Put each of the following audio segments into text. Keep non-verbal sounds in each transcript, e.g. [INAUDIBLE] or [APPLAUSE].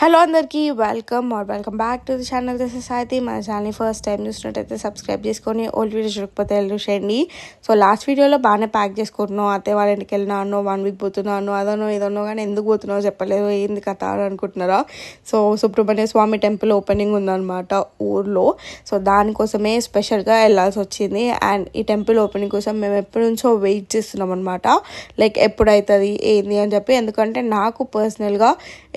Hello అందరికీ welcome or welcome back to the channel this is Saithi మన ఛానల్ని first time చూసినట్టయితే subscribe చేసుకొని ఓల్డ్ వీడియో చూడకపోతే వెళ్ళి చూసేయండి సో లాస్ట్ వీడియోలో బాగానే ప్యాక్ చేసుకుంటున్నావు అత్తయ్య వాళ్ళ ఇంటికి వెళ్ళినాను వన్ వీక్ పోతున్నాను అదనో ఇదనో కానీ ఎందుకు పోతున్నావు చెప్పలేదు. ఏంది కథ అని అనుకుంటున్నారా? So Subrahmanya Swamy temple opening ఉందన్నమాట ఊర్లో. సో దానికోసమే స్పెషల్గా వెళ్ళాల్సి వచ్చింది. అండ్ ఈ టెంపుల్ ఓపెనింగ్ కోసం మేము ఎప్పటి నుంచో వెయిట్ చేస్తున్నాం అనమాట లైక్ ఎప్పుడైతుంది ఏంది అని చెప్పి. ఎందుకంటే నాకు పర్సనల్గా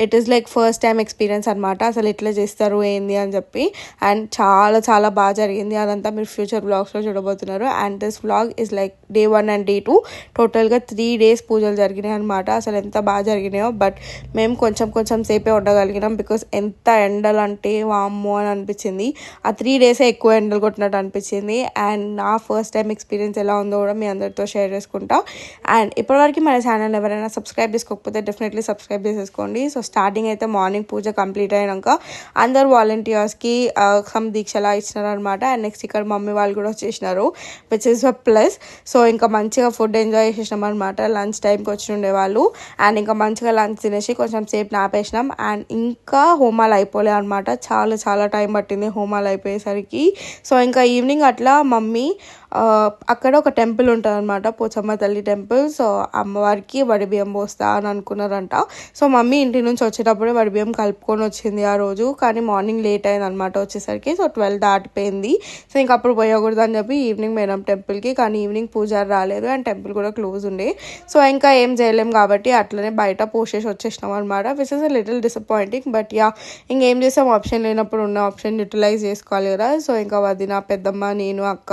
it is like first time experience అనమాట అసలు ఎట్లా చేస్తారు ఏంది అని చెప్పి. అండ్ చాలా చాలా బాగా జరిగింది. అదంతా మీరు ఫ్యూచర్ బ్లాగ్స్లో చూడబోతున్నారు. And this blog is like day one and day two. టోటల్గా త్రీ డేస్ పూజలు జరిగినాయి అనమాట అసలు ఎంత బాగా జరిగినాయో. బట్ మేము కొంచెం కొంచెం సేపే ఉండగలిగినాం బికాస్ ఎంత ఎండలు అంటే వామ్మో అని అనిపించింది. ఆ త్రీ డేసే ఎక్కువ ఎండలు కొట్టినట్టు అనిపించింది. అండ్ నా ఫస్ట్ టైం ఎక్స్పీరియన్స్ ఎలా ఉందో కూడా మీ అందరితో షేర్ చేసుకుంటా. అండ్ ఇప్పటివరకు మన ఛానల్ ఎవరైనా సబ్స్క్రైబ్ చేసుకోకపోతే డెఫినెట్లీ సబ్స్క్రైబ్ చేసేసుకోండి. సో స్టార్టింగ్ అయితే మార్నింగ్ పూజ కంప్లీట్ అయినాక అందరు వాలంటీర్స్కి సమ్ దీక్షలా ఇచ్చినారనమాట అండ్ నెక్స్ట్ ఇక్కడ మమ్మీ వాళ్ళు కూడా వచ్చేసినారు which is a plus so ఇంకా మంచిగా ఫుడ్ ఎంజాయ్ చేసినాం అనమాట లంచ్ టైంకి వచ్చి ఉండేవాళ్ళు అండ్ ఇంకా మంచిగా లంచ్ తినేసి కొంచెం సేపు నాపేసినాం. అండ్ ఇంకా హోమాలు అయిపోలే అనమాట చాలా చాలా టైం పట్టింది హోమాలు అయిపోయేసరికి. సో ఇంకా ఈవినింగ్ అట్లా మమ్మీ అక్కడ ఒక టెంపుల్ ఉంటుంది అనమాట పోచమ్మ తల్లి టెంపుల్. సో అమ్మవారికి వడి బియ్యం పోస్తా అని అనుకున్నారంట. సో మమ్మీ ఇంటి నుంచి వచ్చేటప్పుడే వడి బియ్యం కలుపుకొని వచ్చింది ఆ రోజు. కానీ మార్నింగ్ లేట్ అయింది అనమాట వచ్చేసరికి. సో ట్వెల్వ్ దాటిపోయింది. సో ఇంక అప్పుడు పోయకూడదు అని చెప్పి ఈవినింగ్ పోయినాం టెంపుల్కి. కానీ ఈవినింగ్ పూజ పూజారి రాలేదు అండ్ టెంపుల్ కూడా క్లోజ్ ఉండే సో ఇంకా ఏం చేయలేం కాబట్టి అట్లనే బయట పోసేసి వచ్చేసినాం అనమాట this is a little disappointing but yeah ఇంకేం చేసాం? ఆప్షన్ లేనప్పుడు ఉన్న ఆప్షన్ యూటిలైజ్ చేసుకోవాలి కదా. సో ఇంకా వదిన పెద్దమ్మ నేను అక్క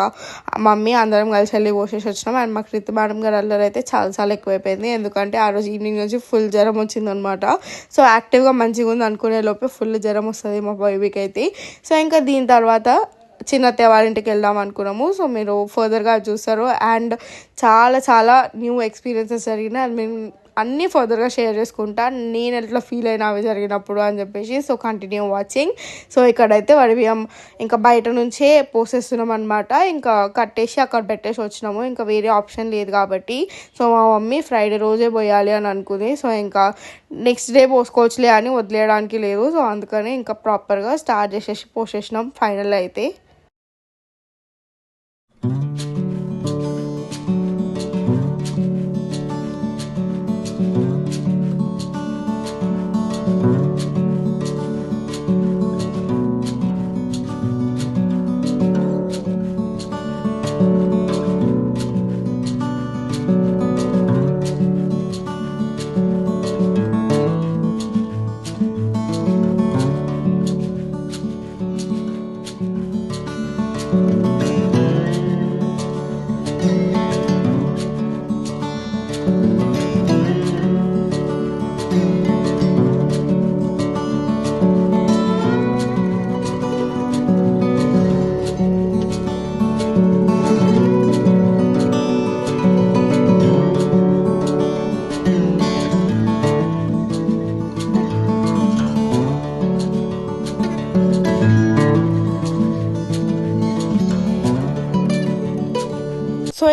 మమ్మీ అందరం కలిసి వెళ్ళి పోసేసి వచ్చినాం. అండ్ మాకు రితు మేడం గారు అల్లరి అయితే చాలా చాలా ఎక్కువైపోయింది. ఎందుకంటే ఆ రోజు ఈవినింగ్ నుంచి ఫుల్ జ్వరం వచ్చిందనమాట సో యాక్టివ్గా మంచిగా ఉంది అనుకునే లోపే ఫుల్ జ్వరం వస్తుంది మా బేబీకి అయితే. సో ఇంకా దీని తర్వాత చిన్నత్తయ్య ఇంటికి వెళ్దాం అనుకున్నాము. సో మీరు ఫర్దర్గా చూస్తారు. అండ్ చాలా చాలా న్యూ ఎక్స్పీరియన్సెస్ జరిగినాయి. అండ్ మేము అన్నీ ఫర్దర్గా షేర్ చేసుకుంటా. నేను ఎట్లా ఫీల్ అయినా అవి జరిగినప్పుడు అని చెప్పేసి సో కంటిన్యూ వాచింగ్ సో ఇక్కడైతే వడి ఇంకా బయట నుంచే పోసేస్తున్నాం అనమాట ఇంకా కట్టేసి అక్కడ పెట్టేసి వచ్చినాము. ఇంకా వేరే ఆప్షన్ లేదు కాబట్టి. సో మా మమ్మీ ఫ్రైడే రోజే పోయాలి అని అనుకుంది. సో ఇంకా నెక్స్ట్ డే పోసుకోవచ్చులే అని వదిలేయడానికి లేదు. సో అందుకని ఇంకా ప్రాపర్గా స్టార్ట్ చేసేసి పోసేసినాం. ఫైనల్ అయితే. సో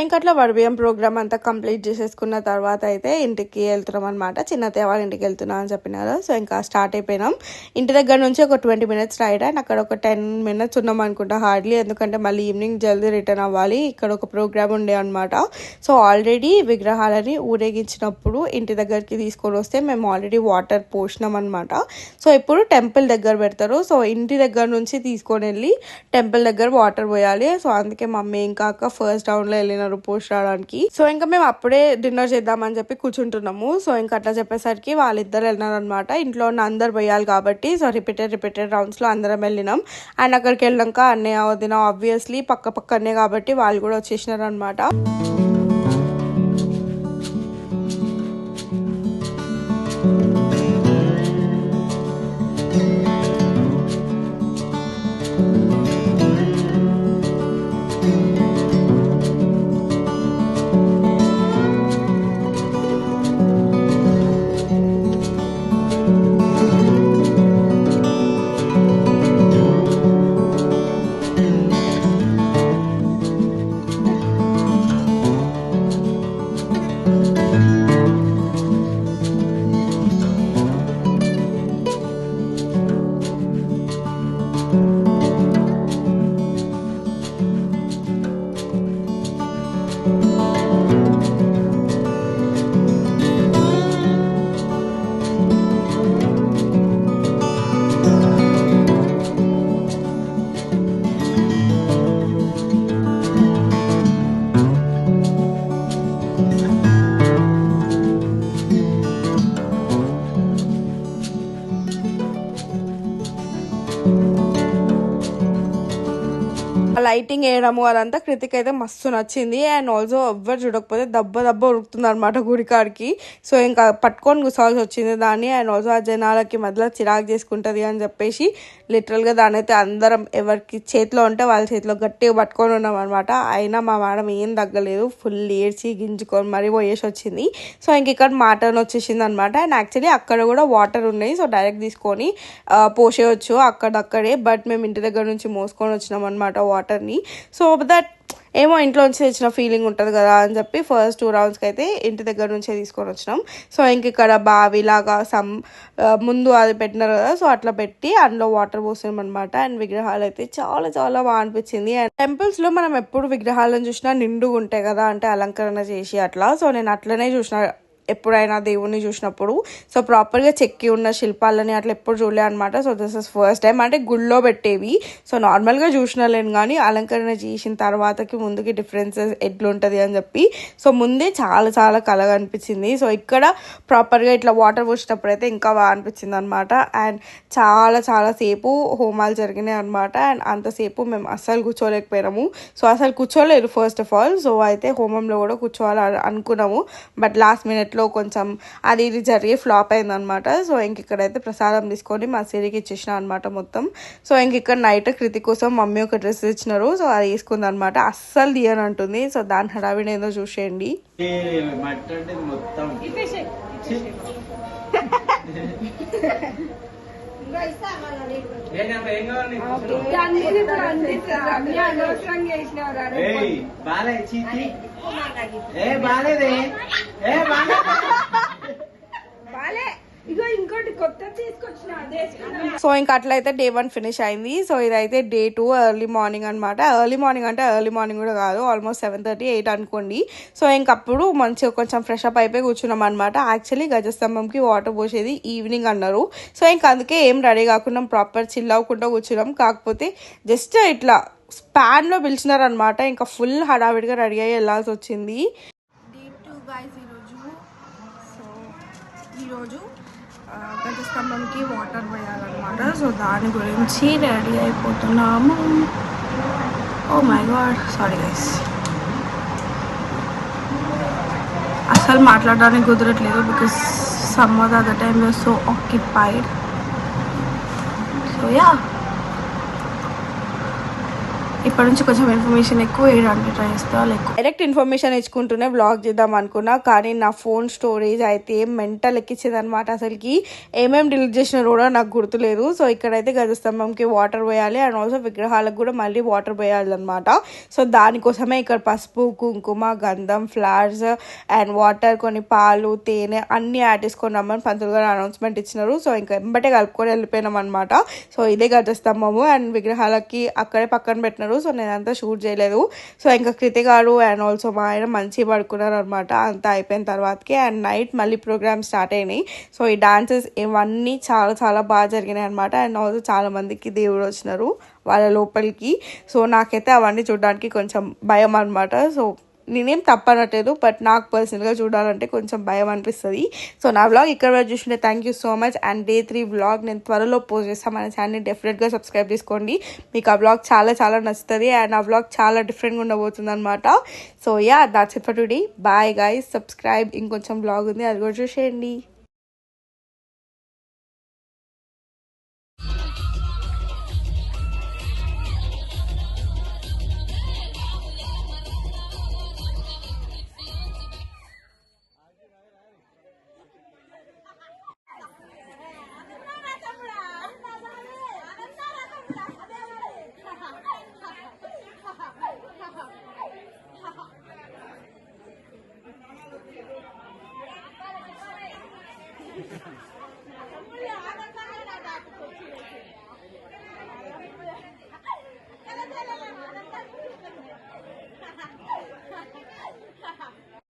ఇంకా అట్లా వడిబియ్యం ప్రోగ్రామ్ అంతా కంప్లీట్ చేసేసుకున్న తర్వాత అయితే ఇంటికి వెళ్తున్నాం అనమాట చిన్న తేవాళ్ళ ఇంటికి వెళ్తున్నాం అని చెప్పినారు. సో ఇంకా స్టార్ట్ అయిపోయినాం. ఇంటి దగ్గర నుంచి ఒక ట్వంటీ మినిట్స్ రైడ్ అండ్ అక్కడ ఒక టెన్ మినిట్స్ ఉన్నాం అనుకుంటా. హార్డ్లీ ఎందుకంటే మళ్ళీ ఈవినింగ్ జల్దీ రిటర్న్ అవ్వాలి. ఇక్కడ ఒక ప్రోగ్రామ్ ఉండే అనమాట సో ఆల్రెడీ విగ్రహాలని ఊరేగించినప్పుడు ఇంటి దగ్గరికి తీసుకొని వస్తే మేము ఆల్రెడీ వాటర్ పోసినాం అనమాట సో ఇప్పుడు టెంపుల్ దగ్గర పెడతారు. సో ఇంటి దగ్గర నుంచి తీసుకొని వెళ్ళి టెంపుల్ దగ్గర వాటర్ పోయాలి. సో అందుకే మమ్మీ ఇంకా అక్క ఫస్ట్ రౌండ్లో వెళ్ళినారు. పోస్ట్ రావడానికి సో ఇంకా మేము అప్పుడే డిన్నర్ చేద్దామని చెప్పి కూర్చుంటున్నాము. సో ఇంకా అట్లా చెప్పేసరికి వాళ్ళిద్దరు వెళ్ళినారు అనమాట ఇంట్లో ఉన్న అందరు పోయాలి కాబట్టి సో రిపీటెడ్ రిపీటెడ్ రౌండ్స్లో అందరం వెళ్ళినాం. అండ్ అక్కడికి వెళ్ళాక అన్నయ్య వదిన ఆబ్వియస్లీ పక్క పక్కనే కాబట్టి వాళ్ళు కూడా వచ్చేసినారు లైటింగ్ వేయడము అదంతా కృతిక్ అయితే మస్తు నచ్చింది. అండ్ ఆల్సో ఎవ్వరు చూడకపోతే దెబ్బ దెబ్బ ఉరుకుతుంది అనమాట గుడికాడికి సో ఇంకా పట్టుకొని కూర్చోవాల్సి వచ్చింది దాన్ని. అండ్ ఆల్సో ఆ జనాలకి మధ్యలో చిరాకు చేసుకుంటుంది అని చెప్పేసి లిటరల్గా దాని అయితే అందరం ఎవరికి చేతిలో ఉంటే వాళ్ళ చేతిలో గట్టిగా పట్టుకొని ఉన్నాం అనమాట అయినా మా మేడం ఏం తగ్గలేదు. ఫుల్ ఏడ్చి గింజుకొని మరీ పోయేసి వచ్చింది. సో ఇంక ఇక్కడ మాటన్ వచ్చేసింది అనమాట అండ్ యాక్చువల్లీ అక్కడ కూడా వాటర్ ఉన్నాయి. సో డైరెక్ట్ తీసుకొని పోసేయచ్చు అక్కడక్కడే. బట్ మేము ఇంటి దగ్గర నుంచి మోసుకొని వచ్చినాం అనమాట వాటర్ వాటర్ని సో దట్ ఏమో ఇంట్లో నుంచి తెచ్చిన ఫీలింగ్ ఉంటుంది కదా అని చెప్పి ఫస్ట్ టూ రౌండ్స్కి అయితే ఇంటి దగ్గర నుంచే తీసుకొని వచ్చినాం. సో ఇంక ఇక్కడ బావిలాగా సమ్ ముందు అది పెట్టినారు కదా సో అట్లా పెట్టి అందులో వాటర్ పోసినాం అనమాట అండ్ విగ్రహాలు అయితే చాలా చాలా బాగా అనిపించింది. అండ్ టెంపుల్స్లో మనం ఎప్పుడు విగ్రహాలను చూసినా నిండుగా ఉంటాయి కదా అంటే అలంకరణ చేసి అట్లా. సో నేను అట్లనే చూసిన ఎప్పుడైనా దేవుణ్ణి చూసినప్పుడు. సో ప్రాపర్గా చెక్కి ఉన్న శిల్పాలని అట్లా ఎప్పుడు చూడలే అనమాట so this is first time అంటే గుళ్ళో పెట్టేవి. సో నార్మల్గా చూసినలేను కానీ అలంకరణ చేసిన తర్వాతకి ముందుకి డిఫరెన్సెస్ ఎట్లుంటుంది అని చెప్పి. సో ముందే చాలా చాలా కలగా అనిపించింది. సో ఇక్కడ ప్రాపర్గా ఇట్లా వాటర్ పోసినప్పుడు అయితే ఇంకా బాగా అనిపించింది అనమాట అండ్ చాలా చాలా సేపు హోమాలు జరిగినాయి అనమాట అండ్ అంతసేపు మేము అస్సలు కూర్చోలేకపోయినాము. సో అసలు కూర్చోలేరు ఫస్ట్ ఆఫ్ ఆల్ సో అయితే హోమంలో కూడా కూర్చోవాలి అని అనుకున్నాము. బట్ లాస్ట్ మినిట్లో కొంచెం అది ఇది జరిగి ఫ్లాప్ అయిందనమాట. సో ఇంక ఇక్కడైతే ప్రసాదం తీసుకొని మా సిరికి ఇచ్చేసిన అనమాట మొత్తం. సో ఇంక ఇక్కడ నైట్ కృతి కోసం మమ్మీ ఒక డ్రెస్ ఇచ్చినారు సో అది వేసుకుంది అనమాట అస్సలు తీయని అంటుంది సో దాని హడావిడి ఏదో చూసేయండి. మొత్తం. [LAUGHS] [LAUGHS] బాలే, ఛీ. ఏ బాలేదే. ఏ బాలే సో ఇంకా అట్లయితే డే వన్ ఫినిష్ అయింది. సో ఇదైతే డే టూ ఎర్లీ మార్నింగ్ అనమాట ఎర్లీ మార్నింగ్ అంటే ఎర్లీ మార్నింగ్ కూడా కాదు ఆల్మోస్ట్ సెవెన్ థర్టీ ఎయిట్ అనుకోండి. సో ఇంకప్పుడు మంచిగా కొంచెం ఫ్రెష్ అప్ అయిపోయి కూర్చున్నాం అనమాట యాక్చువల్లీ గజస్తంభంకి వాటర్ పోసేది ఈవినింగ్ అన్నారు. సో ఇంకా అందుకే ఏం రెడీ కాకుండా ప్రాపర్ చిల్ అవ్వకుండా కూర్చున్నాం. కాకపోతే జస్ట్ ఇట్లా స్పాన్లో పిలిచినారనమాట ఇంకా ఫుల్ హడావిడిగా రెడీ అయ్యి వెళ్ళాల్సి వచ్చింది. డే టూ గైస్ ఈరోజు. సో ఈరోజు ఆ, గజస్తంభంకి వాటర్ వేయాలన్నమాట. సో దాని గురించి రెడీ అయిపోతున్నాము. Oh my god sorry guys అసలు మాట్లాడడానికి కుదరట్లేదు because some of other time so occupied so yeah ఇప్పటి నుంచి కొంచెం ఇన్ఫర్మేషన్ ఎక్కువ వేయడానికి ట్రై చేస్తా డైరెక్ట్ ఇన్ఫర్మేషన్ ఇచ్చుకుంటూనే బ్లాగ్ చేద్దాం అనుకున్నా కానీ నా ఫోన్ స్టోరేజ్ అయితే మెంటల్ ఎక్కించేది అనమాట అసలుకి. ఏమేమి డిలీట్ చేసినారో కూడా నాకు గుర్తులేదు. సో ఇక్కడైతే గజస్తంభంకి వాటర్ పోయాలి అండ్ ఆల్సో విగ్రహాలకు కూడా మళ్ళీ వాటర్ పోయాలి అనమాట సో దానికోసమే ఇక్కడ పసుపు కుంకుమ గంధం ఫ్లవర్స్ అండ్ వాటర్ కొన్ని పాలు తేనె అన్ని యాడ్ చేసుకొని రమ్మని పంతులు గారు అనౌన్స్మెంట్ ఇచ్చినారు. సో ఇంకా ఎంబటే కలుపుకొని వెళ్ళిపోయినాం అనమాట సో ఇదే గజస్తంభము అండ్ విగ్రహాలకి అక్కడే పక్కన పెట్టినారు. సో నేనంతా షూట్ చేయలేదు. సో ఇంకా కృతి గారు అండ్ ఆల్సో మా ఆయన మంచిగా పడుకున్నారు అనమాట అంతా అయిపోయిన తర్వాతకి అండ్ నైట్ మళ్ళీ ప్రోగ్రామ్ స్టార్ట్ అయినాయి. సో ఈ డాన్సెస్ ఇవన్నీ చాలా చాలా బాగా జరిగినాయి అనమాట అండ్ ఆల్సో చాలా మందికి దేవుడు వచ్చినారు వాళ్ళ లోపలికి. సో నాకైతే అవన్నీ చూడడానికి కొంచెం భయం అనమాట సో నేనేం తప్పనట్లేదు బట్ నాకు పర్సనల్గా చూడాలంటే కొంచెం భయం అనిపిస్తుంది. సో నా వ్లాగ్ ఇక్కడ వరకు చూసింటే thank you so much and day three vlog నేను త్వరలో పోస్ట్ చేస్తాను మన ఛానల్ని డెఫినెట్గా సబ్స్క్రైబ్ చేసుకోండి. మీకు ఆ వ్లాగ్ చాలా చాలా నచ్చుతుంది. అండ్ ఆ వ్లాగ్ చాలా డిఫరెంట్గా ఉండబోతుంది అనమాట so ya that's it for today bye guy subscribe ఇంకొంచెం వ్లాగ్ ఉంది. అది కూడా చూసేయండి.